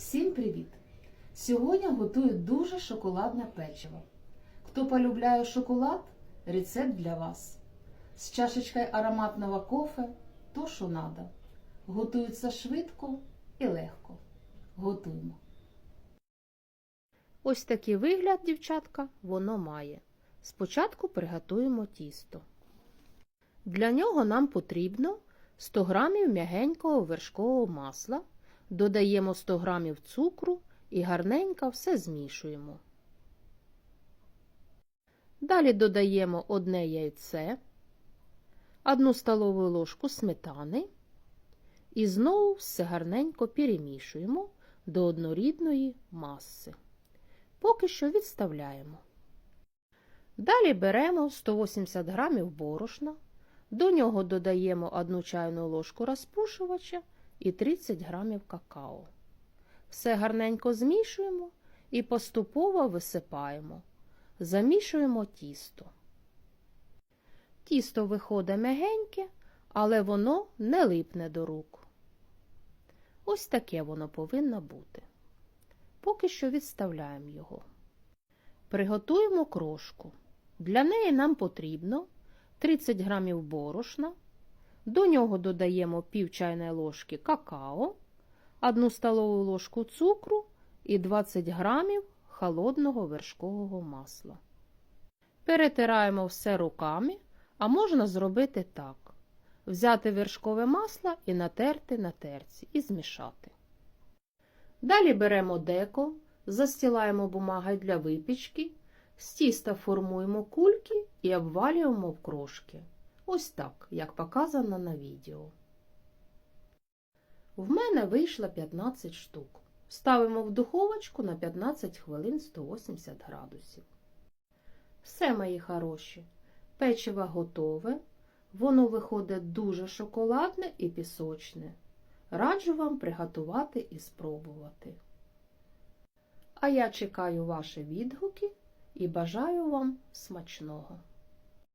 Всім привіт! Сьогодні готую дуже шоколадне печиво. Хто полюбляє шоколад, рецепт для вас. З чашечкою ароматного кофе то, що надо. Готується швидко і легко. Готуємо. Ось такий вигляд, дівчатка, воно має. Спочатку приготуємо тісто. Для нього нам потрібно 100 г м'ягенького вершкового масла, додаємо 100 г цукру і гарненько все змішуємо. Далі додаємо одне яйце, 1 столову ложку сметани і знову все гарненько перемішуємо до однорідної маси. Поки що відставляємо. Далі беремо 180 г борошна, до нього додаємо 1 чайну ложку розпушувача і 30 г какао. Все гарненько змішуємо і поступово висипаємо. Замішуємо тісто. Тісто виходить м'ягеньке, але воно не липне до рук. Ось таке воно повинно бути. Поки що відставляємо його. Приготуємо крошку. Для неї нам потрібно 30 г борошна, до нього додаємо пів чайної ложки какао, 1 столову ложку цукру і 20 г холодного вершкового масла. Перетираємо все руками, а можна зробити так: взяти вершкове масло і натерти на терці і змішати. Далі беремо деко, застілаємо бумагою для випічки, з тіста формуємо кульки і обвалюємо в крошки. Ось так, як показано на відео. В мене вийшло 15 штук. Ставимо в духовочку на 15 хвилин 180 градусів. Все, мої хороші, печиво готове. Воно виходить дуже шоколадне і пісочне. Раджу вам приготувати і спробувати. А я чекаю ваші відгуки і бажаю вам смачного!